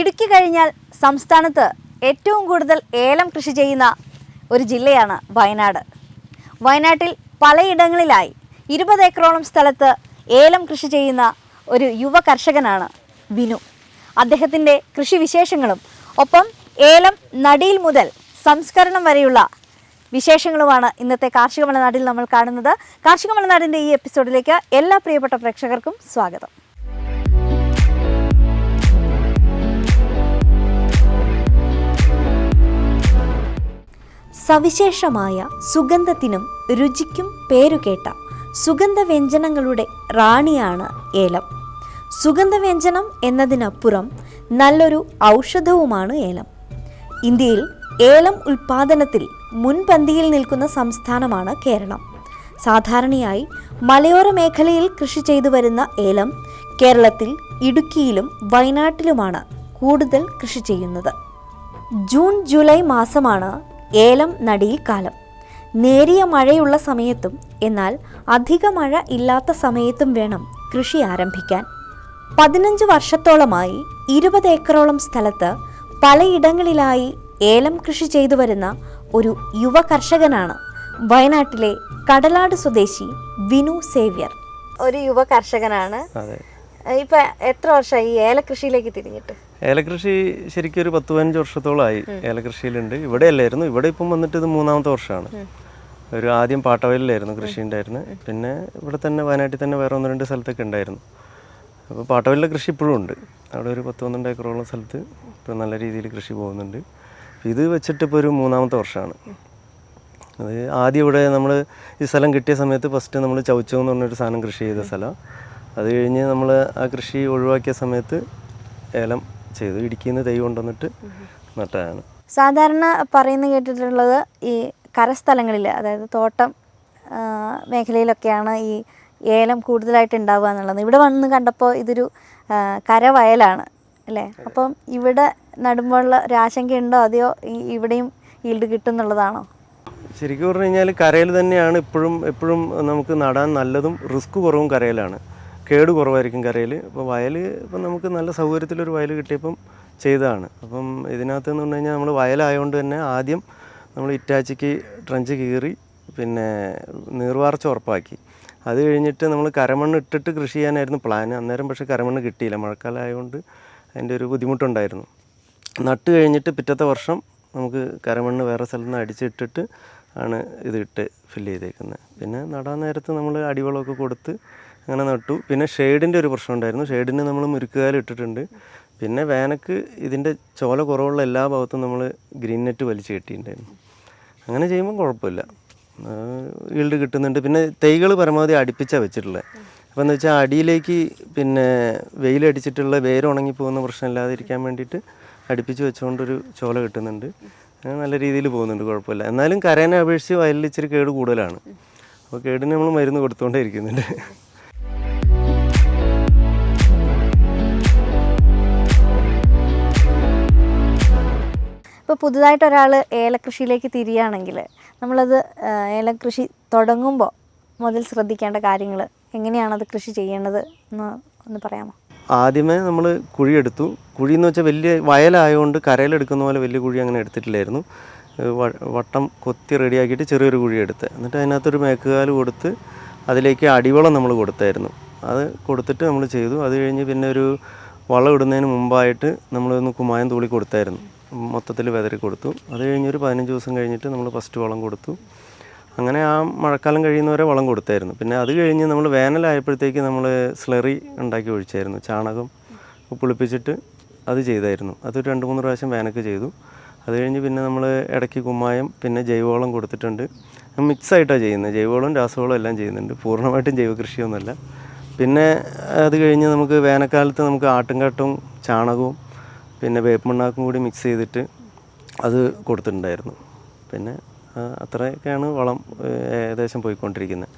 ഇടുക്കി കഴിഞ്ഞാൽ സംസ്ഥാനത്ത് ഏറ്റവും കൂടുതൽ ഏലം കൃഷി ചെയ്യുന്ന ഒരു ജില്ലയാണ് വയനാട്. വയനാട്ടിൽ പലയിടങ്ങളിലായി ഇരുപത് ഏക്കറോളം സ്ഥലത്ത് ഏലം കൃഷി ചെയ്യുന്ന ഒരു യുവ കർഷകനാണ് വിനു. അദ്ദേഹത്തിന്റെ കൃഷി വിശേഷങ്ങളും ഒപ്പം ഏലം നടിയിൽ മുതൽ സംസ്കരണം വരെയുള്ള വിശേഷങ്ങളുമാണ് ഇന്നത്തെ കാർഷിക മലനാടിൽ നമ്മൾ കാണുന്നത്. കാർഷിക മലനാടിന്റെ ഈ എപ്പിസോഡിലേക്ക് എല്ലാ പ്രിയപ്പെട്ട പ്രേക്ഷകർക്കും സ്വാഗതം. സവിശേഷമായ സുഗന്ധത്തിനും രുചിക്കും പേരുകേട്ട സുഗന്ധവ്യഞ്ജനങ്ങളുടെ റാണിയാണ് ഏലം. സുഗന്ധവ്യഞ്ജനം എന്നതിനപ്പുറം നല്ലൊരു ഔഷധവുമാണ് ഏലം. ഇന്ത്യയിൽ ഏലം ഉൽപാദനത്തിൽ മുൻപന്തിയിൽ നിൽക്കുന്ന സംസ്ഥാനമാണ് കേരളം. സാധാരണയായി മലയോര മേഖലയിൽ കൃഷി ചെയ്തു വരുന്ന ഏലം കേരളത്തിൽ ഇടുക്കിയിലും വയനാട്ടിലുമാണ് കൂടുതൽ കൃഷി ചെയ്യുന്നത്. ജൂൺ ജൂലൈ മാസമാണ് ഏലം നടീൽ കാലം. നേരിയ മഴയുള്ള സമയത്തും എന്നാൽ അധിക മഴ ഇല്ലാത്ത സമയത്തും വേണം കൃഷി ആരംഭിക്കാൻ. പതിനഞ്ച് വർഷത്തോളമായി ഇരുപത് ഏക്കറോളം സ്ഥലത്ത് പലയിടങ്ങളിലായി ഏലം കൃഷി ചെയ്തു വരുന്ന ഒരു യുവ കർഷകനാണ് വയനാട്ടിലെ കടലാട് സ്വദേശി വിനു സേവ്യർ. ഒരു യുവ കർഷകനാണ്. അതെ. ഇപ്പൊ എത്ര വർഷമായി ഏലകൃഷിയിലേക്ക് തിരിഞ്ഞിട്ട്? ഏലകൃഷി ശരിക്കും ഒരു പത്ത് പതിനഞ്ച് വർഷത്തോളമായി ഏലകൃഷിയിലുണ്ട്. ഇവിടെ അല്ലായിരുന്നു ഇവിടെ ഇപ്പം വന്നിട്ട് ഇത് മൂന്നാമത്തെ വർഷമാണ്. ഒരു ആദ്യം പാട്ടവയലിലായിരുന്നു കൃഷി ഉണ്ടായിരുന്നു. പിന്നെ ഇവിടെ തന്നെ വയനാട്ടിൽ തന്നെ വേറെ ഒന്ന് രണ്ട് സ്ഥലത്തൊക്കെ ഉണ്ടായിരുന്നു. അപ്പോൾ പാട്ടവയലിലെ കൃഷി ഇപ്പോഴും ഉണ്ട്. അവിടെ ഒരു പത്ത് പന്ത്രണ്ട് ഏക്കറോളം സ്ഥലത്ത് ഇപ്പോൾ നല്ല രീതിയിൽ കൃഷി പോകുന്നുണ്ട്. ഇത് വെച്ചിട്ട് ഇപ്പോൾ ഒരു മൂന്നാമത്തെ വർഷമാണ്. അത് ആദ്യം ഇവിടെ നമ്മൾ ഈ സ്ഥലം കിട്ടിയ സമയത്ത് ഫസ്റ്റ് നമ്മൾ ചവച്ചോ എന്ന് പറഞ്ഞൊരു സാധനം കൃഷി ചെയ്ത സ്ഥലം. അത് കഴിഞ്ഞ് നമ്മൾ ആ കൃഷി ഒഴിവാക്കിയ സമയത്ത് ഏലം ചെയ്തു. ഇടുക്കിയിൽ നിന്ന് തൈ കൊണ്ടുവന്നിട്ട് നട്ടതാണ്. സാധാരണ പറയുന്ന കേട്ടിട്ടുള്ളത് ഈ കരസ്ഥലങ്ങളിൽ അതായത് തോട്ടം മേഖലയിലൊക്കെയാണ് ഈ ഏലം കൂടുതലായിട്ട് ഉണ്ടാവുക എന്നുള്ളത്. ഇവിടെ വന്ന് കണ്ടപ്പോൾ ഇതൊരു കരവയലാണ് അല്ലേ? അപ്പം ഇവിടെ നടുമ്പോഴുള്ള ഒരു ആശങ്കയുണ്ടോ? അതെയോ ഇവിടെയും ഈൽഡ് കിട്ടുന്നുള്ളതാണോ? ശരിക്കും പറഞ്ഞു കഴിഞ്ഞാൽ കരയിൽ തന്നെയാണ് ഇപ്പോഴും എപ്പോഴും നമുക്ക് നടാൻ നല്ലതും റിസ്ക് കുറവും കരയിലാണ്. കേട് കുറവായിരിക്കും കരയിൽ ഇപ്പോൾ വയൽ ഇപ്പം നമുക്ക് നല്ല സൗകര്യത്തിലൊരു വയൽ കിട്ടിയപ്പം ചെയ്തതാണ്. അപ്പം ഇതിനകത്ത് എന്ന് പറഞ്ഞു കഴിഞ്ഞാൽ നമ്മൾ വയലായതുകൊണ്ട് തന്നെ ആദ്യം നമ്മൾ ഇറ്റാച്ചിക്ക് ട്രഞ്ച് കീറി പിന്നെ നീർവാർച്ച ഉറപ്പാക്കി. അത് കഴിഞ്ഞിട്ട് നമ്മൾ കരമണ്ണ് ഇട്ടിട്ട് കൃഷി ചെയ്യാനായിരുന്നു പ്ലാൻ അന്നേരം പക്ഷേ കരമണ്ണ് കിട്ടിയില്ല. മഴക്കാലം ആയതുകൊണ്ട് അതിന്റെ ഒരു ബുദ്ധിമുട്ടുണ്ടായിരുന്നു. നട്ട് കഴിഞ്ഞിട്ട് പിറ്റത്തെ വർഷം നമുക്ക് കരമണ്ണ് വേറെ സ്ഥലത്ത് നിന്ന് അടിച്ചിട്ടിട്ട് ആണ് ഇത് ഇട്ട് ഫില്ല് ചെയ്തേക്കുന്നത്. പിന്നെ നടാൻ നേരത്ത് നമ്മൾ അടിവളമൊക്കെ കൊടുത്ത് അങ്ങനെ നട്ടു. പിന്നെ ഷെയ്ഡിന്റെ ഒരു പ്രശ്നം ഉണ്ടായിരുന്നു. ഷെയ്ഡിന് നമ്മൾ മുരുക്കുകാലം ഇട്ടിട്ടുണ്ട്. പിന്നെ വേനക്ക് ഇതിന്റെ ചോല കുറവുള്ള എല്ലാ ഭാഗത്തും നമ്മൾ ഗ്രീൻ നെറ്റ് വലിച്ചു കെട്ടിയിട്ടുണ്ടായിരുന്നു. അങ്ങനെ ചെയ്യുമ്പോൾ കുഴപ്പമില്ല. ഈൽഡ് കിട്ടുന്നുണ്ട്. പിന്നെ തൈകൾ പരമാവധി അടുപ്പിച്ചാണ് വെച്ചിട്ടുള്ളത് അപ്പോൾ എന്ന് വെച്ചാൽ അടിയിലേക്ക് പിന്നെ വെയിലടിച്ചിട്ടുള്ള വേര് ഉണങ്ങിപ്പോകുന്ന പ്രശ്നം ഇല്ലാതിരിക്കാൻ വേണ്ടിയിട്ട് അടുപ്പിച്ച് വെച്ചുകൊണ്ടൊരു ചോല കിട്ടുന്നുണ്ട്. നല്ല രീതിയിൽ പോകുന്നുണ്ട് കുഴപ്പമില്ല. എന്നാലും കരേനെ അപേക്ഷിച്ച് വയലിൽ ഇച്ചിരി കേട് കൂടുതലാണ്. അപ്പോൾ കേടിന് നമ്മൾ മരുന്ന് കൊടുത്തുകൊണ്ടേ ഇരിക്കുന്നുണ്ട് ഇപ്പോൾ പുതുതായിട്ട് ഒരാൾ ഏലകൃഷിയിലേക്ക് തിരിയുകയാണെങ്കിൽ നമ്മളത് ഏല കൃഷി തുടങ്ങുമ്പോൾ മുതൽ ശ്രദ്ധിക്കേണ്ട കാര്യങ്ങൾ എങ്ങനെയാണത് കൃഷി ചെയ്യേണ്ടത് എന്ന് ഒന്ന് പറയാമോ? ആദ്യമേ നമ്മൾ കുഴിയെടുത്തു കുഴി എന്ന് വെച്ചാൽ വലിയ വയലായതുകൊണ്ട് കരയിലെടുക്കുന്ന പോലെ വലിയ കുഴി അങ്ങനെ എടുത്തിട്ടില്ലായിരുന്നു. വട്ടം കൊത്തി റെഡിയാക്കിയിട്ട് ചെറിയൊരു കുഴി എടുത്ത്. എന്നിട്ട് അതിനകത്തൊരു മേക്കുകാൽ കൊടുത്ത് അതിലേക്ക് അടിവളം നമ്മൾ കൊടുത്തായിരുന്നു. അത് കൊടുത്തിട്ട് നമ്മൾ ചെയ്തു. അത് കഴിഞ്ഞ് പിന്നെ ഒരു വളം ഇടുന്നതിന് മുമ്പായിട്ട് നമ്മളൊന്ന് കുമായം തൂളി കൊടുത്തായിരുന്നു. മൊത്തത്തിൽ വിതറി കൊടുത്തു. അത് കഴിഞ്ഞൊരു പതിനഞ്ച് ദിവസം കഴിഞ്ഞിട്ട് നമ്മൾ ഫസ്റ്റ് വളം കൊടുത്തു. അങ്ങനെ ആ മഴക്കാലം കഴിയുന്നവരെ വളം കൊടുത്തായിരുന്നു. പിന്നെ അത് കഴിഞ്ഞ് നമ്മൾ വേനലായപ്പോഴത്തേക്ക് നമ്മൾ സ്ലറി ഉണ്ടാക്കി ഒഴിച്ചായിരുന്നു. ചാണകം പുളിപ്പിച്ചിട്ട് അത് ചെയ്തായിരുന്നു. അതൊരു രണ്ട് മൂന്ന് പ്രാവശ്യം വേനക്ക് ചെയ്തു. അത് കഴിഞ്ഞ് പിന്നെ നമ്മൾ ഇടയ്ക്ക് കുമ്മായം പിന്നെ ജൈവവളം കൊടുത്തിട്ടുണ്ട്. മിക്സ് ആയിട്ടാണ് ചെയ്യുന്നത്. ജൈവവളം രാസവളം എല്ലാം ചെയ്യുന്നുണ്ട്. പൂർണമായിട്ടും ജൈവ കൃഷിയൊന്നുമല്ല. പിന്നെ അത് കഴിഞ്ഞ് നമുക്ക് വേനൽക്കാലത്ത് നമുക്ക് ആട്ടുംകാട്ടും ചാണകവും പിന്നെ വേപ്പമണ്ണാക്കും കൂടി മിക്സ് ചെയ്തിട്ട് അത് കൊടുത്തിട്ടുണ്ടായിരുന്നു. പിന്നെ അത്രയൊക്കെയാണ് വളം ഏകദേശം പോയിക്കൊണ്ടിരിക്കുന്നത്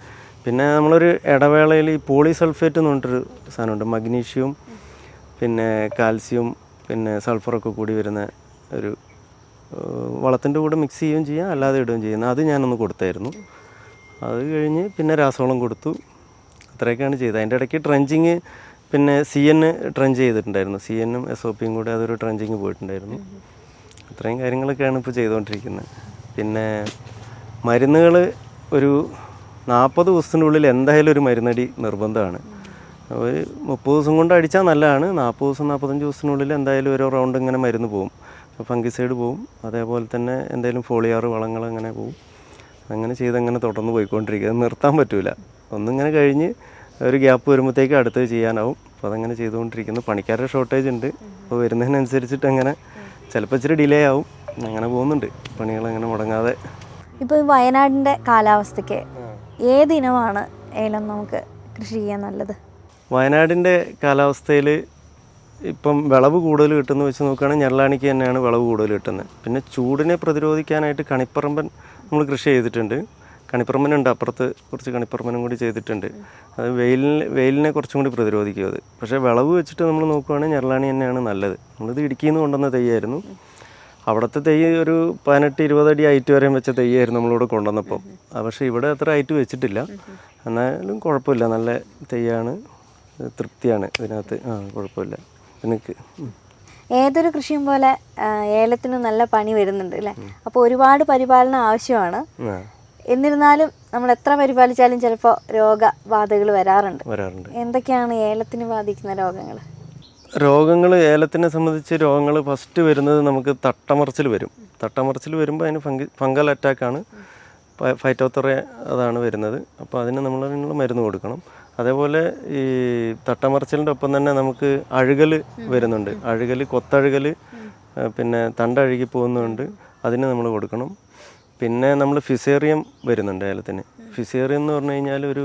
പിന്നെ നമ്മളൊരു ഇടവേളയിൽ ഈ പോളിസൾഫേറ്റ് എന്ന് പറഞ്ഞിട്ടൊരു സാധനമുണ്ട്. മഗ്നീഷ്യവും പിന്നെ കാൽസ്യവും പിന്നെ സൾഫറൊക്കെ കൂടി വരുന്ന ഒരു വളത്തിന്റെ കൂടെ മിക്സ് ചെയ്യുകയും ചെയ്യാം അല്ലാതെ ഇടുകയും ചെയ്യുന്നത് അത് ഞാനൊന്ന് കൊടുത്തായിരുന്നു. അത് കഴിഞ്ഞ് പിന്നെ രാസവളം കൊടുത്തു. അത്രയൊക്കെയാണ് ചെയ്തത്. അതിന്റെ ഇടയ്ക്ക് ട്രെഞ്ചിങ് പിന്നെ സി എൻ ട്രെഞ്ച് ചെയ്തിട്ടുണ്ടായിരുന്നു. സി എന്നും എസ് ഒ പിയും കൂടെ അതൊരു ട്രെഞ്ചിങ് പോയിട്ടുണ്ടായിരുന്നു. അത്രയും കാര്യങ്ങളൊക്കെയാണ് ഇപ്പോൾ ചെയ്തുകൊണ്ടിരിക്കുന്നത് പിന്നെ മരുന്നുകൾ ഒരു നാൽപ്പത് ദിവസത്തിനുള്ളിൽ എന്തായാലും ഒരു മരുന്നടി നിർബന്ധമാണ്. ഒരു മുപ്പത് ദിവസം കൊണ്ട് അടിച്ചാൽ നല്ലതാണ്. നാൽപ്പത് ദിവസം നാൽപ്പത്തഞ്ച് ദിവസത്തിനുള്ളിൽ എന്തായാലും ഓരോ റൗണ്ട് ഇങ്ങനെ മരുന്ന് പോകും ഫംഗിസൈഡ് പോവും. അതേപോലെ തന്നെ എന്തെങ്കിലും ഫോളിയാറ് വളങ്ങൾ അങ്ങനെ പോവും. അങ്ങനെ ചെയ്ത് അങ്ങനെ തുടർന്ന് പോയിക്കൊണ്ടിരിക്കുക. നിർത്താൻ പറ്റില്ല ഒന്നിങ്ങനെ കഴിഞ്ഞ് ഒരു ഗ്യാപ്പ് വരുമ്പോഴത്തേക്ക് അടുത്തത് ചെയ്യാനാവും. അപ്പോൾ അതങ്ങനെ ചെയ്തുകൊണ്ടിരിക്കുന്നു. പണിക്കാരുടെ ഷോർട്ടേജ് ഉണ്ട്. അപ്പോൾ വരുന്നതിനനുസരിച്ചിട്ട് അങ്ങനെ ചിലപ്പോൾ ഇച്ചിരി ഡിലേ ആവും. അങ്ങനെ പോകുന്നുണ്ട്. പണികൾ അങ്ങനെ മുടങ്ങാതെ. ഇപ്പോൾ വയനാടിന്റെ കാലാവസ്ഥയ്ക്ക് ഏത് ഇനമാണ് ഏലം നമുക്ക് കൃഷി ചെയ്യാൻ നല്ലത്? വയനാടിന്റെ കാലാവസ്ഥയിൽ ഇപ്പം വിളവ് കൂടുതൽ കിട്ടുന്ന വെച്ച് നോക്കുകയാണെങ്കിൽ ഞെള്ളാണിക്ക് തന്നെയാണ് വിളവ് കൂടുതൽ കിട്ടുന്നത്. പിന്നെ ചൂടിനെ പ്രതിരോധിക്കാനായിട്ട് കണിപ്പറമ്പൻ നമ്മൾ കൃഷി ചെയ്തിട്ടുണ്ട്. കണിപ്പറമ്പനുണ്ട്. അപ്പുറത്ത് കുറച്ച് കണിപ്പറമ്പനും കൂടി ചെയ്തിട്ടുണ്ട്. അത് വെയിലിന് വെയിലിനെ കുറച്ചും കൂടി പ്രതിരോധിക്കും അത്. പക്ഷേ വിളവ് വെച്ചിട്ട് നമ്മൾ നോക്കുകയാണെങ്കിൽ ഞെരളാണി തന്നെയാണ് നല്ലത്. നമ്മളിത് ഇടുക്കിയിൽ നിന്ന് കൊണ്ടുവന്ന തെയ്യായിരുന്നു. അവിടുത്തെ തെയ്യ് ഒരു പതിനെട്ട് ഇരുപത് അടി ഹൈറ്റ് വരെയും വെച്ച തെയ്യായിരുന്നു നമ്മളിവിടെ കൊണ്ടുവന്നപ്പം. പക്ഷേ ഇവിടെ അത്ര ഹൈറ്റ് വെച്ചിട്ടില്ല. എന്നാലും കുഴപ്പമില്ല. നല്ല തെയ്യാണ്. തൃപ്തിയാണ് ഇതിനകത്ത്. ആ കുഴപ്പമില്ല. എനിക്ക് ഏതൊരു കൃഷിയും പോലെ ഏലത്തിന് നല്ല പണി വരുന്നുണ്ട് അല്ലേ? അപ്പോൾ ഒരുപാട് പരിപാലനം ആവശ്യമാണ്. എന്നിരുന്നാലും നമ്മൾ എത്ര പരിപാലിച്ചാലും ചിലപ്പോൾ രോഗബാധകൾ വരാറുണ്ട്. വരാറുണ്ട്. എന്തൊക്കെയാണ് ഏലത്തിന് ബാധിക്കുന്ന രോഗങ്ങൾ രോഗങ്ങൾ ഏലത്തിനെ സംബന്ധിച്ച് രോഗങ്ങൾ ഫസ്റ്റ് വരുന്നത് നമുക്ക് തട്ടമറച്ചിൽ വരും. തട്ടമറച്ചിൽ വരുമ്പോൾ അതിന് ഫംഗി ഫംഗൽ അറ്റാക്കാണ് ഫൈറ്റോത്തറ അതാണ് വരുന്നത്. അപ്പോൾ അതിന് നമ്മൾ അതിനുള്ള മരുന്ന് കൊടുക്കണം. അതേപോലെ ഈ തട്ടമറച്ചിലിന്റെ ഒപ്പം തന്നെ നമുക്ക് അഴുകൽ വരുന്നുണ്ട്. അഴുകൽ കൊത്തഴുകൽ പിന്നെ തണ്ടഴുകി പോകുന്നുണ്ട്. അതിന് നമ്മൾ കൊടുക്കണം. പിന്നെ നമ്മൾ ഫിസേറിയം വരുന്നുണ്ട് ഏലത്തിന്. ഫിസേറിയം എന്ന് പറഞ്ഞു കഴിഞ്ഞാൽ ഒരു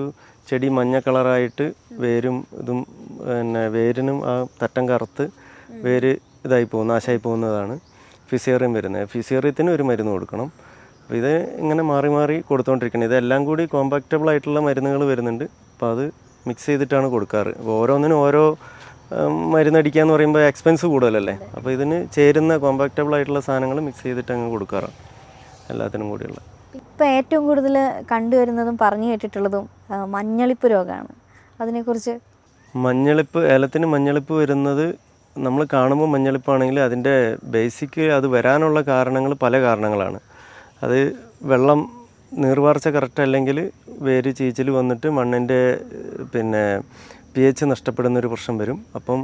ചെടി മഞ്ഞ കളറായിട്ട് വേരും ഇതും പിന്നെ വേരിനും ആ തട്ടം കറുത്ത് വേര് ഇതായി പോകും നാശമായി പോകുന്നതാണ് ഫിസേറിയം വരുന്നത്. ഫിസേറിയത്തിന് ഒരു മരുന്ന് കൊടുക്കണം. അപ്പോൾ ഇത് ഇങ്ങനെ മാറി മാറി കൊടുത്തുകൊണ്ടിരിക്കണം ഇതെല്ലാം കൂടി കോമ്പാക്റ്റബിൾ ആയിട്ടുള്ള മരുന്നുകൾ വരുന്നുണ്ട്. അപ്പോൾ അത് മിക്സ് ചെയ്തിട്ടാണ് കൊടുക്കാറ്. ഓരോന്നിനും ഓരോ മരുന്നടിക്കുക എന്ന് പറയുമ്പോൾ എക്സ്പെൻസ് കൂടുതലല്ലേ? അപ്പോൾ ഇതിന് ചേരുന്ന കോമ്പാക്റ്റബിൾ ആയിട്ടുള്ള സാധനങ്ങൾ മിക്സ് ചെയ്തിട്ട് അങ്ങ് കൊടുക്കാറാണ്. എല്ലാത്തിനും കൂടിയുള്ള. ഇപ്പം ഏറ്റവും കൂടുതൽ കണ്ടുവരുന്നതും പറഞ്ഞു കേട്ടിട്ടുള്ളതും മഞ്ഞളിപ്പ് രോഗമാണ് അതിനെക്കുറിച്ച് മഞ്ഞളിപ്പ് ഏലത്തിന് മഞ്ഞളിപ്പ് വരുന്നത് നമ്മൾ കാണുമ്പോൾ മഞ്ഞളിപ്പാണെങ്കിൽ അതിന്റെ ബേസിക് അത് വരാനുള്ള കാരണങ്ങൾ പല കാരണങ്ങളാണ്. അത് വെള്ളം നീർവാർച്ച കറക്റ്റ് അല്ലെങ്കിൽ വേര് ചീച്ചിൽ വന്നിട്ട് മണ്ണിന്റെ പിന്നെ പി എച്ച് നഷ്ടപ്പെടുന്നൊരു പ്രശ്നം വരും. അപ്പം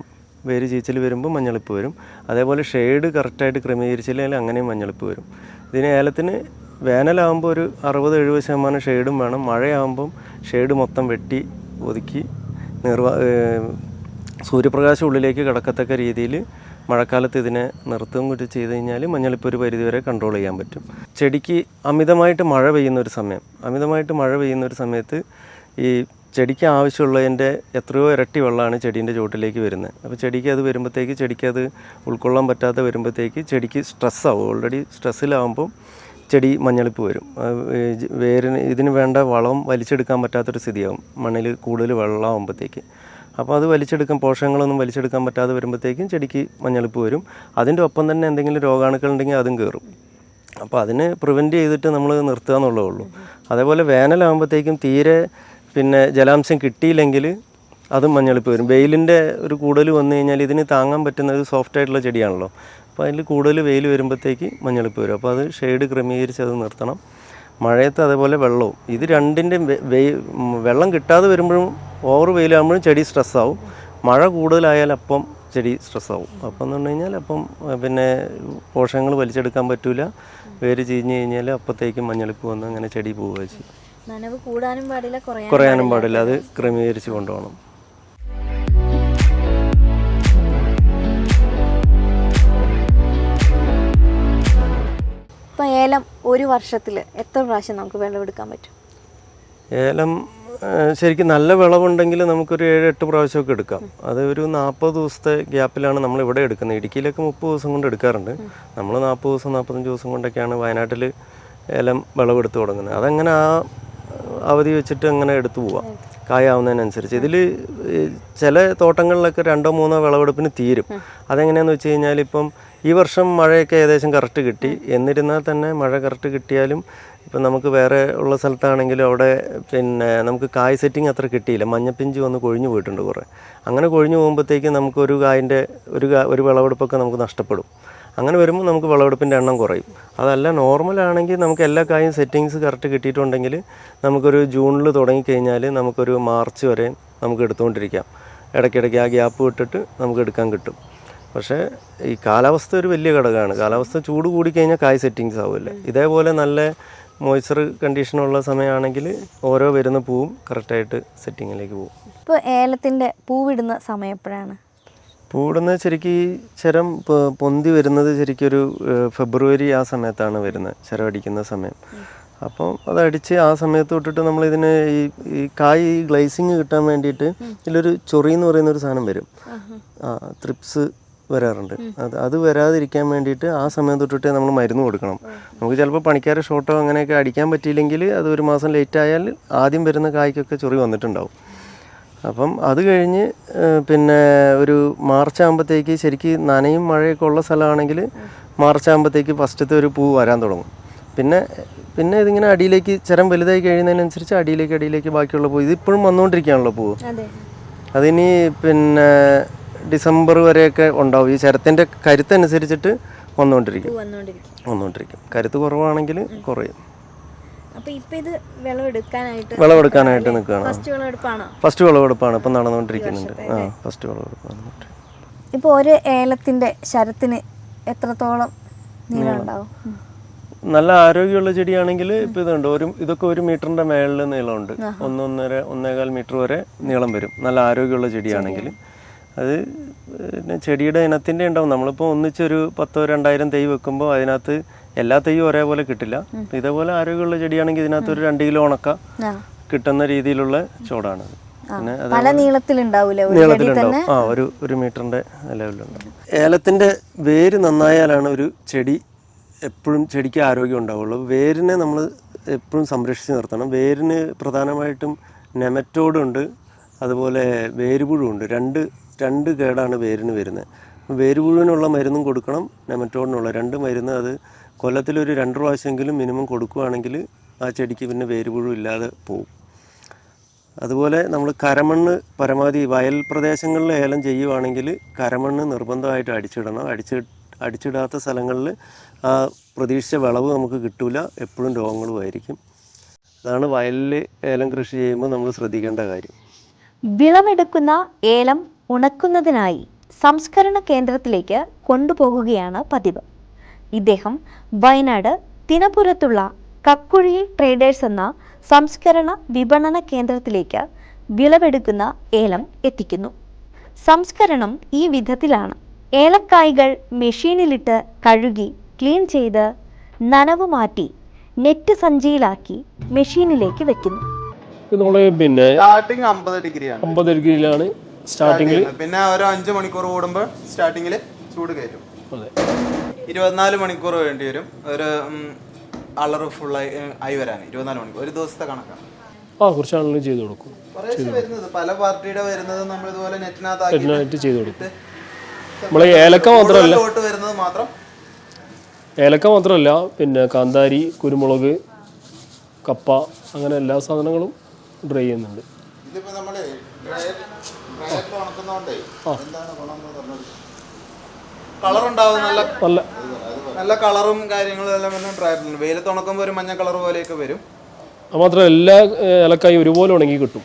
വേര് ചീച്ചൽ വരുമ്പോൾ മഞ്ഞളിപ്പ് വരും. അതേപോലെ ഷെയ്ഡ് കറക്റ്റായിട്ട് ക്രമീകരിച്ചില്ലെങ്കിൽ അങ്ങനെയും മഞ്ഞളിപ്പ് വരും. ഇതിന് ഏലത്തിന് വേനലാകുമ്പോൾ ഒരു അറുപത് എഴുപത് ശതമാനം ഷെയ്ഡും വേണം. മഴയാകുമ്പം ഷെയ്ഡ് മൊത്തം വെട്ടി ഒതുക്കി നിർവ സൂര്യപ്രകാശം ഉള്ളിലേക്ക് കിടക്കത്തക്ക രീതിയിൽ മഴക്കാലത്ത് ഇതിനെ നിർത്തുകയും കൂടി ചെയ്ത് കഴിഞ്ഞാൽ മഞ്ഞളിപ്പ് ഒരു പരിധിവരെ കൺട്രോൾ ചെയ്യാൻ പറ്റും. ചെടിക്ക് അമിതമായിട്ട് മഴ പെയ്യുന്ന ഒരു സമയം. അമിതമായിട്ട് മഴ പെയ്യുന്ന ഒരു സമയത്ത് ഈ ചെടിക്ക് ആവശ്യമുള്ളതിന്റെ എത്രയോ ഇരട്ടി വെള്ളമാണ് ചെടീന്റെ ചുവട്ടിലേക്ക് വരുന്നത്. അപ്പോൾ ചെടിക്ക് അത് വരുമ്പോഴത്തേക്ക് ചെടിക്ക് അത് ഉൾക്കൊള്ളാൻ പറ്റാതെ വരുമ്പോഴത്തേക്ക് ചെടിക്ക് സ്ട്രെസ്സാവും ഓൾറെഡി സ്ട്രെസ്സിലാവുമ്പം ചെടി മഞ്ഞളിപ്പ് വരും. വേരിന് ഇതിന് വേണ്ട വളം വലിച്ചെടുക്കാൻ പറ്റാത്തൊരു സ്ഥിതിയാവും. മണ്ണിൽ കൂടുതൽ വെള്ളമാകുമ്പോഴത്തേക്ക് അപ്പോൾ അത് വലിച്ചെടുക്കാൻ പോഷകങ്ങളൊന്നും വലിച്ചെടുക്കാൻ പറ്റാതെ വരുമ്പോഴത്തേക്കും ചെടിക്ക് മഞ്ഞളിപ്പ് വരും. അതിന്റെ ഒപ്പം തന്നെ എന്തെങ്കിലും രോഗാണുക്കൾ ഉണ്ടെങ്കിൽ അതും കയറും അപ്പോൾ അതിന് പ്രിവെന്റ് ചെയ്തിട്ട് നമ്മൾ നിർത്തുക എന്നുള്ളതേ ഉള്ളൂ. അതേപോലെ വേനലാകുമ്പോഴത്തേക്കും തീരെ പിന്നെ ജലാംശം കിട്ടിയില്ലെങ്കിൽ അതും മഞ്ഞളിപ്പ് വരും. വെയിലിന്റെ ഒരു കൂടുതൽ വന്നു കഴിഞ്ഞാൽ ഇതിന് താങ്ങാൻ പറ്റുന്ന ഒരു സോഫ്റ്റ് ആയിട്ടുള്ള ചെടിയാണല്ലോ. അപ്പോൾ അതിൽ കൂടുതൽ വെയിൽ വരുമ്പോഴത്തേക്ക് മഞ്ഞളിപ്പ് വരും. അപ്പോൾ അത് ഷെയ്ഡ് ക്രമീകരിച്ച് അത് നിർത്തണം. മഴയത്ത് അതേപോലെ വെള്ളവും. ഇത് രണ്ടിന്റെയും വെ- വെള്ളം കിട്ടാതെ വരുമ്പോഴും ഓവർ വെയിലാകുമ്പോഴും ചെടി സ്ട്രെസ്സാവും മഴ കൂടുതലായാൽ അപ്പം ചെടി സ്ട്രെസ്സാവും അപ്പം എന്ന് പറഞ്ഞു കഴിഞ്ഞാൽ അപ്പം പിന്നെ പോഷകങ്ങൾ വലിച്ചെടുക്കാൻ പറ്റില്ല വേര് ചീഞ്ഞ് കഴിഞ്ഞാൽ അപ്പോഴത്തേക്കും മഞ്ഞളിപ്പ് വന്ന് അങ്ങനെ ചെടി പോവുക ചെയ്യും. നനവ് കൂടാനും പാടില്ല കുറയാനും പാടില്ല. അത് ക്രമീകരിച്ച് കൊണ്ടുപോകണം. ഇപ്പം ഏലം ഒരു വർഷത്തിൽ എത്ര പ്രാവശ്യം നമുക്ക് വിളവെടുക്കാൻ പറ്റും? ഏലം ശരിക്കും നല്ല വിളവുണ്ടെങ്കിൽ നമുക്കൊരു ഏഴ് എട്ട് പ്രാവശ്യമൊക്കെ എടുക്കാം. അത് ഒരു നാൽപ്പത് ദിവസത്തെ ഗ്യാപ്പിലാണ് നമ്മൾ ഇവിടെ എടുക്കുന്നത്. ഇടുക്കിയിലൊക്കെ മുപ്പത് ദിവസം കൊണ്ട് എടുക്കാറുണ്ട്. നമ്മൾ നാൽപ്പത് ദിവസം നാൽപ്പത്തഞ്ച് ദിവസം കൊണ്ടൊക്കെയാണ് വയനാട്ടിൽ ഏലം വിളവെടുത്ത് തുടങ്ങുന്നത്. അതങ്ങനെ ആ അവധി വെച്ചിട്ട് അങ്ങനെ എടുത്തു പോവാം. കായാവുന്നതിനനുസരിച്ച്. ഇതിൽ ചില തോട്ടങ്ങളിലൊക്കെ രണ്ടോ മൂന്നോ വിളവെടുപ്പിന് തീരും. അതെങ്ങനെയാന്ന് വെച്ച് കഴിഞ്ഞാൽ ഇപ്പം ഈ വർഷം മഴയൊക്കെ ഏകദേശം കറക്റ്റ് കിട്ടി. എന്നിരുന്നാൽ തന്നെ മഴ കറക്റ്റ് കിട്ടിയാലും ഇപ്പം നമുക്ക് വേറെ ഉള്ള സ്ഥലത്താണെങ്കിലും അവിടെ പിന്നെ നമുക്ക് കായ് സെറ്റിംഗ് അത്ര കിട്ടിയില്ല. മഞ്ഞപ്പിഞ്ച് വന്ന് കൊഴിഞ്ഞു പോയിട്ടുണ്ട് കുറേ. അങ്ങനെ കൊഴിഞ്ഞു പോകുമ്പോഴത്തേക്കും നമുക്കൊരു കായിന്റെ ഒരു ഒരു വിളവെടുപ്പൊക്കെ നമുക്ക് നഷ്ടപ്പെടും. അങ്ങനെ വരുമ്പോൾ നമുക്ക് വിളവെടുപ്പിന്റെ എണ്ണം കുറയും. അതല്ല നോർമൽ ആണെങ്കിൽ നമുക്ക് എല്ലാ കായും സെറ്റിങ്സ് കറക്റ്റ് കിട്ടിയിട്ടുണ്ടെങ്കിൽ നമുക്കൊരു ജൂണിൽ തുടങ്ങിക്കഴിഞ്ഞാൽ നമുക്കൊരു മാർച്ച് വരെ നമുക്ക് എടുത്തുകൊണ്ടിരിക്കാം. ഇടയ്ക്കിടയ്ക്ക് ആ ഗ്യാപ്പ് വിട്ടിട്ട് നമുക്ക് എടുക്കാൻ കിട്ടും. പക്ഷേ ഈ കാലാവസ്ഥ ഒരു വലിയ ഘടകമാണ്. കാലാവസ്ഥ ചൂട് കൂടിക്കഴിഞ്ഞാൽ കായ് സെറ്റിങ്സ് ആവില്ല. ഇതേപോലെ നല്ല മോയ്സ്ചർ കണ്ടീഷനുള്ള സമയമാണെങ്കിൽ ഓരോ വരുന്ന പൂവും കറക്റ്റായിട്ട് സെറ്റിങ്ങിലേക്ക് പോകും. ഇപ്പോൾ ഏലത്തിന്റെ പൂവിടുന്ന സമയം എപ്പോഴാണ്? പൂടുന്നത് ശരിക്കും ഈ ചരം പൊന്തി വരുന്നത് ശരിക്കും ഒരു ഫെബ്രുവരി ആ സമയത്താണ് വരുന്നത് ചരം അടിക്കുന്ന സമയം. അപ്പം അതടിച്ച് ആ സമയത്ത് തൊട്ടിട്ട് നമ്മൾ ഇതിന് ഈ ഈ കായ് ഗ്ലൈസിങ് കിട്ടാൻ വേണ്ടിയിട്ട് ഇതിലൊരു ചൊറി എന്ന് പറയുന്ന ഒരു സാധനം വരും. ആ ത്രിപ്സ് വരാറുണ്ട്. അത് അത് വരാതിരിക്കാൻ വേണ്ടിയിട്ട് ആ സമയം തൊട്ടിട്ട് നമ്മൾ മരുന്ന് കൊടുക്കണം. നമുക്ക് ചിലപ്പോൾ പണിക്കാരെ ഷോട്ടോ അങ്ങനെയൊക്കെ അടിക്കാൻ പറ്റിയില്ലെങ്കിൽ അത് ഒരു മാസം ലേറ്റ് ആയാൽ ആദ്യം വരുന്ന കായ്ക്കൊക്കെ ചൊറി വന്നിട്ടുണ്ടാവും. അപ്പം അത് കഴിഞ്ഞ് പിന്നെ ഒരു മാർച്ച് ആകുമ്പോഴത്തേക്ക് ശരിക്ക് നനയും മഴയൊക്കെ ഉള്ള സ്ഥലമാണെങ്കിൽ മാർച്ച് ആകുമ്പോഴത്തേക്ക് ഫസ്റ്റത്തെ ഒരു പൂ വരാൻ തുടങ്ങും. പിന്നെ പിന്നെ ഇതിങ്ങനെ അടിയിലേക്ക് ചരം വലുതായി കഴിയുന്നതിനനുസരിച്ച് അടിയിലേക്ക് അടിയിലേക്ക് ബാക്കിയുള്ള പൂ ഇതിപ്പോഴും വന്നുകൊണ്ടിരിക്കുകയാണല്ലോ പൂവ് അതെ. അതിനി പിന്നെ ഡിസംബർ വരെയൊക്കെ ഉണ്ടാവും. ഈ ചരത്തിന്റെ കരുത്തനുസരിച്ചിട്ട് വന്നുകൊണ്ടിരിക്കും. വന്നുകൊണ്ടിരിക്കും. കരുത്ത് കുറവാണെങ്കിൽ കുറയും. വിളവെടുക്കാനായിട്ട് നിൽക്കുകയാണ്. ഫസ്റ്റ് വിളവെടുപ്പാണോ? ഇപ്പം നടന്നുകൊണ്ടിരിക്കുന്നുണ്ട്. ആ ഫസ്റ്റ് വിളവെടുപ്പാണ് ഇപ്പോൾ ഒരു ഏലത്തിന്റെ ശരത്തിന് എത്രത്തോളം നീളമുണ്ടാവും? നല്ല ആരോഗ്യമുള്ള ചെടിയാണെങ്കിൽ ഇപ്പൊ ഇതുണ്ട്. ഒരു ഇതൊക്കെ ഒരു മീറ്ററിന്റെ മേളിൽ നീളമുണ്ട്. ഒന്നൊന്നര ഒന്നേകാൽ മീറ്റർ വരെ നീളം വരും. നല്ല ആരോഗ്യമുള്ള ചെടിയാണെങ്കിൽ. അത് പിന്നെ ചെടിയുടെ ഇനത്തിന്റെ ഉണ്ടാവും. നമ്മളിപ്പോൾ ഒന്നിച്ചൊരു പത്തോ രണ്ടായിരം തൈ വെക്കുമ്പോൾ അതിനകത്ത് എല്ലാ തെയ്യും ഒരേപോലെ കിട്ടില്ല. ഇതേപോലെ ആരോഗ്യമുള്ള ചെടിയാണെങ്കിൽ ഇതിനകത്ത് ഒരു രണ്ട് കിലോ ഉണക്ക കിട്ടുന്ന രീതിയിലുള്ള ചോടാണ്. പല ഒരു നീളത്തിലുണ്ടാവും. ആ ഒരു ഒരു മീറ്ററിന്റെ ലെവലുണ്ടാവും ഏലത്തിന്റെ വേര് നന്നായാലാണ് ഒരു ചെടി എപ്പോഴും ചെടിക്ക് ആരോഗ്യം ഉണ്ടാവുള്ളൂ. വേരിനെ നമ്മൾ എപ്പോഴും സംരക്ഷിച്ച് നിർത്തണം. വേരിന് പ്രധാനമായിട്ടും നെമറ്റോഡ് ഉണ്ട് അതുപോലെ വേരുപുഴുണ്ട് രണ്ട് രണ്ട് കേടാണ് വേരിന് വരുന്നത്. വേരുപുഴുവിനുള്ള മരുന്നും കൊടുക്കണം നെമറ്റോഡിനുള്ള. രണ്ട് മരുന്ന് അത് കൊല്ലത്തിലൊരു രണ്ട് പ്രാവശ്യമെങ്കിലും മിനിമം കൊടുക്കുകയാണെങ്കിൽ ആ ചെടിക്ക് പിന്നെ വേരുപുഴു ഇല്ലാതെ പോകും അതുപോലെ നമ്മൾ കരമണ്ണ് പരമാവധി വയൽ പ്രദേശങ്ങളിൽ ഏലം ചെയ്യുവാണെങ്കിൽ കരമണ്ണ് നിർബന്ധമായിട്ട് അടിച്ചിടണം. അടിച്ച് അടിച്ചിടാത്ത സ്ഥലങ്ങളിൽ ആ പ്രതീക്ഷിച്ച വിളവ് നമുക്ക് കിട്ടില്ല എപ്പോഴും രോഗങ്ങളുമായിരിക്കും. അതാണ് വയലിൽ ഏലം കൃഷി ചെയ്യുമ്പോൾ നമ്മൾ ശ്രദ്ധിക്കേണ്ട കാര്യം. വിളവെടുക്കുന്ന ഏലം ഉണക്കുന്നതിനായി സംസ്കരണ കേന്ദ്രത്തിലേക്ക് കൊണ്ടുപോകുകയാണ് പതിവ്. ഇദ്ദേഹം വയനാട് തിനപുരത്തുള്ള കക്കുഴി ട്രേഡേഴ്സ് എന്ന സംസ്കരണ വിപണന കേന്ദ്രത്തിലേക്ക് വിളവെടുക്കുന്ന ഏലം എത്തിക്കുന്നു. സംസ്കരണം ഈ വിധത്തിലാണ്. ഏലക്കായ്കൾ മെഷീനിലിട്ട് കഴുകി ക്ലീൻ ചെയ്ത് നനവ് മാറ്റി നെറ്റ് സഞ്ചിയിലാക്കി മെഷീനിലേക്ക് വെക്കുന്നു. പിന്നെ സ്റ്റാർട്ടിങ് അമ്പത് ഡിഗ്രിയാണ്. അമ്പത് ഡിഗ്രിയിലാണ് സ്റ്റാർട്ടിങ്ങിൽ പിന്നെ ഒരു അഞ്ച് മണിക്കൂർ കൂടുമ്പോൾ സ്റ്റാർട്ടിങ്ങിൽ ചൂട് കയറ്റും. അതെ. ഇരുപത്തിനാല് മണിക്കൂർ വേണ്ടി വരും. ഒരു അളറ് ഫുള്ളായി ആയി വരാൻ ഇരുപത്തിനാല് മണിക്കൂർ. ഒരു ദിവസത്തെ കണക്കാണ് ആ കുറച്ച് ആളുകൾ ചെയ്ത് കൊടുക്കും. വരുന്നത്. പല പാർട്ടിയുടെ വരുന്നത് നമ്മൾ ഇതുപോലെ നെറ്റിനകത്ത് ചെയ്ത് കൊടുക്കും. നമ്മൾ ഏലക്ക മാത്രമല്ല വരുന്നത് മാത്രം. ഏലക്ക മാത്രമല്ല പിന്നെ കാന്താരി കുരുമുളക് കപ്പ അങ്ങനെ എല്ലാ സാധനങ്ങളും ഡ്രൈ ചെയ്യുന്നുണ്ട്. ഇതിപ്പോ നമ്മൾ ഉണക്കുന്നോണ്ടേ എന്താണ് ഗുണം എന്ന് പറഞ്ഞത്? കളർ ഉണ്ടാവും നല്ല നല്ല നല്ല കളറും കാര്യങ്ങളും എല്ലാം വരുന്ന ഡ്രയറിലുണ്ട് വെയിലത്ത് ഉണക്കുമ്പോൾ ഒരു മഞ്ഞ കളർ പോലെയൊക്കെ വരും. മാത്രമല്ല എല്ലാ ഇലക്കായും ഒരുപോലെ ഉണങ്ങി കിട്ടും.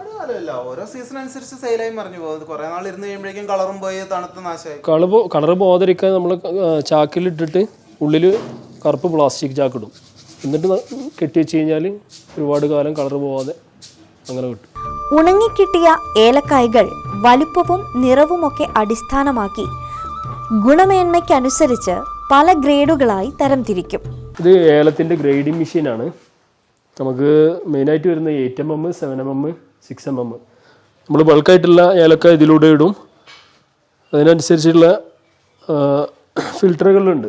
ഒരുപാട് ഓരോ സീസൺ അനുസരിച്ച് സെയിലായി മറിഞ്ഞു പോകും. കുറെ നാൾ ഇരുന്ന് കഴിയുമ്പോഴേക്കും കളറും പോയി തണുത്ത് നാശമായി. കളർ കളർ പോകാതിരിക്കാൻ നമ്മൾ ചാക്കിലിട്ടിട്ട് ഉള്ളിൽ കറുപ്പ് പ്ലാസ്റ്റിക് ചാക്ക് ഇടും. എന്നിട്ട് കെട്ടി വെച്ച് കഴിഞ്ഞാൽ ഒരുപാട് കാലം കളർ പോവാതെ അങ്ങനെ കിട്ടും. ഉണങ്ങിക്കിട്ടിയ ഏലക്കായകൾ വലുപ്പവും നിറവുമൊക്കെ അടിസ്ഥാനമാക്കി ഗുണമേന്മയ്ക്കനുസരിച്ച് പല ഗ്രേഡുകളായി തരംതിരിക്കും. ഇത് ഏലത്തിന്റെ ഗ്രേഡിംഗ് മെഷീനാണ്. നമുക്ക് മെയിനായിട്ട് വരുന്ന eight M M seven M M six M M നമ്മൾ ബൾക്കായിട്ടുള്ള ഏലക്ക ഇതിലൂടെ ഇടും. അതിനനുസരിച്ചുള്ള ഫിൽറ്ററുകളുണ്ട്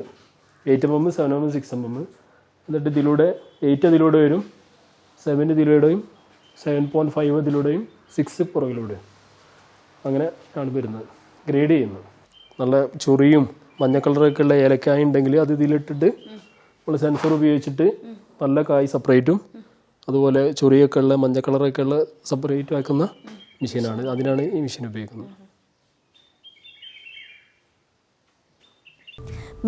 eight M M seven M six M M എന്നിട്ട് ഇതിലൂടെ എയ്റ്റ് അതിലൂടെ വരും സെവൻ ഇതിലൂടെയും സെവൻ പോയിന്റ് ഫൈവ് ഇതിലൂടെയും സിക്സ് പുറകിലൂടെയും അങ്ങനെ ആണ് വരുന്നത്. ഗ്രേഡ് ചെയ്യുന്നത്. നല്ല ചൊറിയും മഞ്ഞ കളറൊക്കെ ഉള്ള ഏലക്കായ ഉണ്ടെങ്കിൽ അത് ഇതിലിട്ടിട്ട് നമ്മൾ സെൻസർ ഉപയോഗിച്ചിട്ട് നല്ല കായ് സെപ്പറേറ്റും അതുപോലെ ചൊറിയൊക്കെ ഉള്ള മഞ്ഞ കളറൊക്കെ ഉള്ള സെപ്പറേറ്റ് ആക്കുന്ന മെഷീനാണ് അതിനാണ് ഈ മെഷീൻ ഉപയോഗിക്കുന്നത്.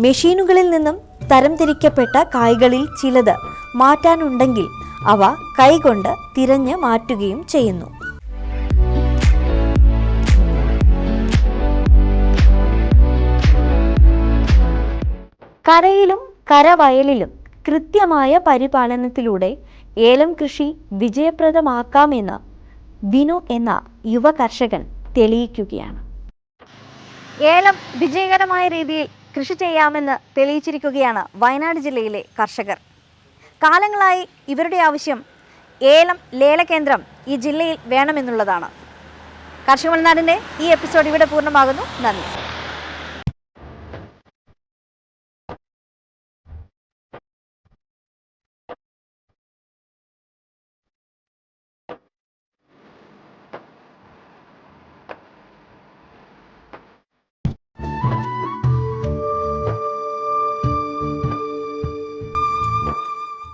മെഷീനുകളിൽ നിന്നും തരംതിരിക്കപ്പെട്ട കായ്കളിൽ ചിലത് മാറ്റാനുണ്ടെങ്കിൽ അവ കൈകൊണ്ട് തിരഞ്ഞ് മാറ്റുകയും ചെയ്യുന്നു. കരയിലും കരവയലിലും കൃത്യമായ പരിപാലനത്തിലൂടെ ഏലം കൃഷി വിജയപ്രദമാക്കാമെന്ന് വിനു എന്ന യുവ കർഷകൻ തെളിയിക്കുകയാണ്. ഏലം വിജയകരമായ രീതിയിൽ കൃഷി ചെയ്യാമെന്ന് തെളിയിച്ചിരിക്കുകയാണ് വയനാട് ജില്ലയിലെ കർഷകർ. കാലങ്ങളായി ഇവരുടെ ആവശ്യം ഏലം ലേലകേന്ദ്രം ഈ ജില്ലയിൽ വേണമെന്നുള്ളതാണ്. കർഷക മലനാടിന്റെ ഈ എപ്പിസോഡ് ഇവിടെ പൂർണമാകുന്നു. നന്ദി.